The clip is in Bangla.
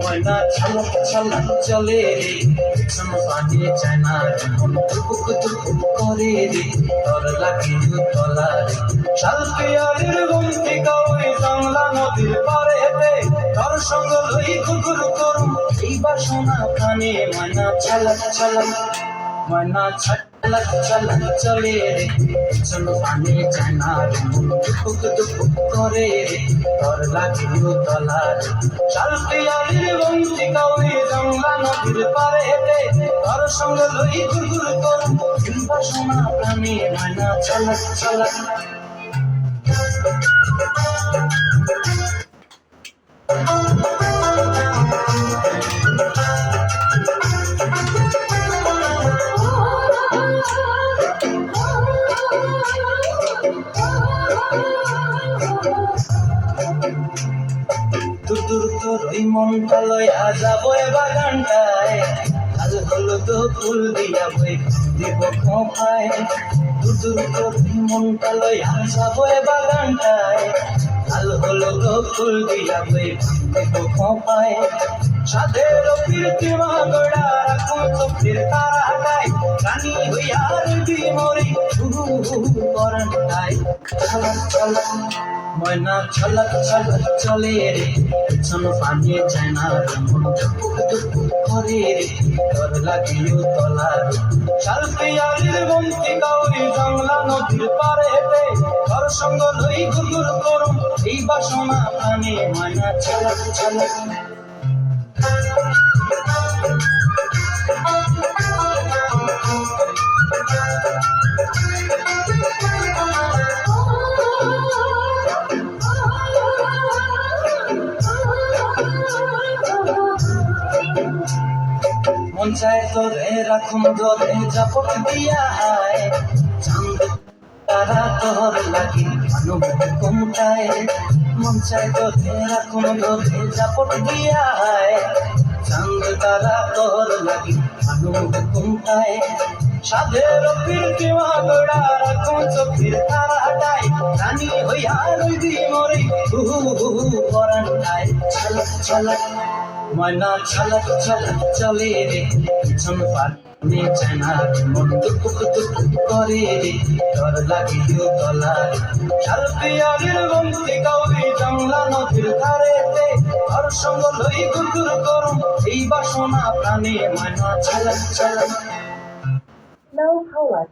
ময়না ঝলক ঝলক চলে রে চায় না রে, মন টুকুক টুকুক করে রে তোর লাগে তলা রে। শাল পিয়ারের গুমতি কাউই জংলা নদীর পারে হেতে তোর সঙ্গ লই কুকুর কর বাসনা কানে ময়না ছলক ছলক ময়না ছলক ছলক চলে রে। পেছন পানি চায় না রে টুকুক টুকুক করে রে। তোর লাগে তলা রে। শালপিয়ারের গুমতি কাউরি বাংলা নদীর পারে হেঁটে তোর সঙ্গ লই করুম এই বাসনা কানে ময়না ছলক ছলক ওই মনটা লয়া যাব আজ হলো তো ফুল দিয়া বই, দিব খোঁপায় দূর দূর তোর ওই মনটা লয়া যাব আজ হলো তো ফুল দিয়া বই, দিব খোঁপায় সাধের কীর্তি মাগড়া রাখুন চোখের তারা হাটাই রানী হইয়া রবি মরি হু হু করান্টাই চলা চলা ময়না ছলক ছলক, চলে রে। পেছন পানি চায় না রে মন টুকুক টুকুক করে রে তোর লাগিও তলা শালপিয়ালির বন্তি কাউরি বাংলা নদীর পারে হেঁটে তোর সঙ্গ লই গুগুর করুম, এই বাসনা প্রাণে ময়না ছলক ছলক মন চায় তোরে রাখুন ধরে জাপট দিয়া হায় চাঁদ তারা তোর লাগি অনুভূতি কমতায় মন চায় রাখুন দিয়া হায় চাঁদ তারা তোর লাগি অনুভূতি কমতায় সাধের কীর্তি মাগড়া রাখুন চোখের তারা ময়না ছলক ছলক চলে রে। পিছন পানি চায় না মন দুপুক দুপুক করে রে। তোর লাগিও তলা রে শালপিয়ারির বন্তি কাউরি জংলা নদীর ধারেতে। তোর সঙ্গ লই গুরগুর করুম এই বাসনা প্রাণে ময়না ছলক ছলক Low power.